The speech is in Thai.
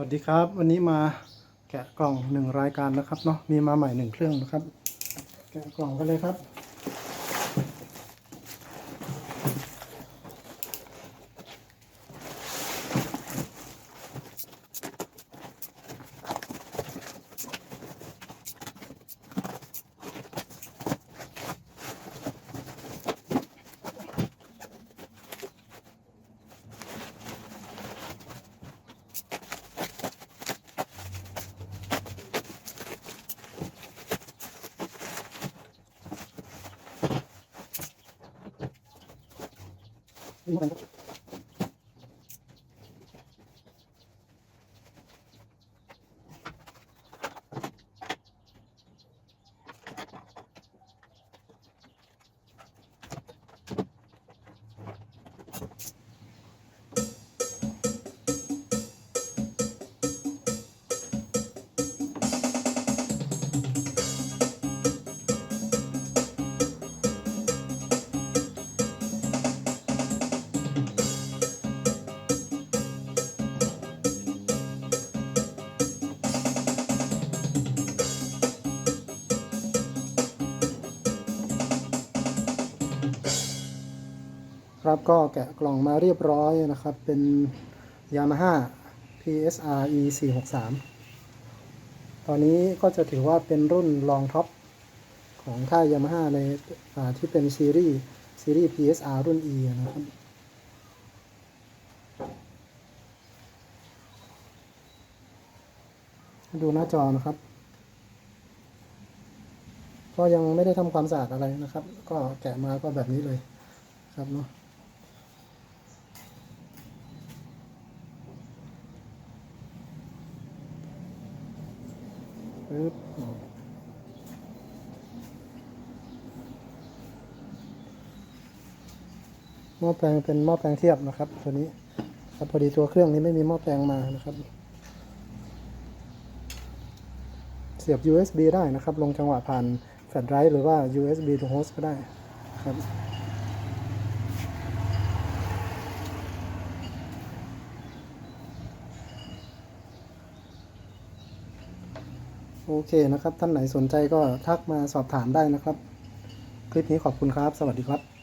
สวัสดีครับ วันนี้มาแกะกล่องหนึ่งรายการนะครับเนาะมีมาใหม่หนึ่งเครื่องนะครับ แกะกล่องกันเลยครับ 你们都去 ครับก็แกะกล่องมาเรียบร้อยนะครับ เป็น Yamaha PSR E 4 6 3ตอนนี้ก็จะถือว่าเป็นรุ่นรองท็อปของค่าย Yamaha ในที่เป็นซีรีส์ ซีรีส์ PSR รุ่น E นะครับดูหน้าจอนะครับ ก็ยังไม่ได้ทำความสะอาดอะไรนะครับ ก็แกะมาก็แบบนี้เลยครับเนาะ ปึ๊บหม้อแปลงเป็นหม้อแปลงเทียบนะครับ ตัวนี้ครับพอดีตัวเครื่องนี้ไม่มีหม้อแปลงมานะครับ เสียบ USB ได้นะครับ ลงจังหวะผ่านแฟลชไดรฟ์หรือว่า USB to host ก็ได้ครับ โอเคนะครับ ท่านไหนสนใจก็ทักมาสอบถามได้นะครับ คลิปนี้ขอบคุณครับ สวัสดีครับ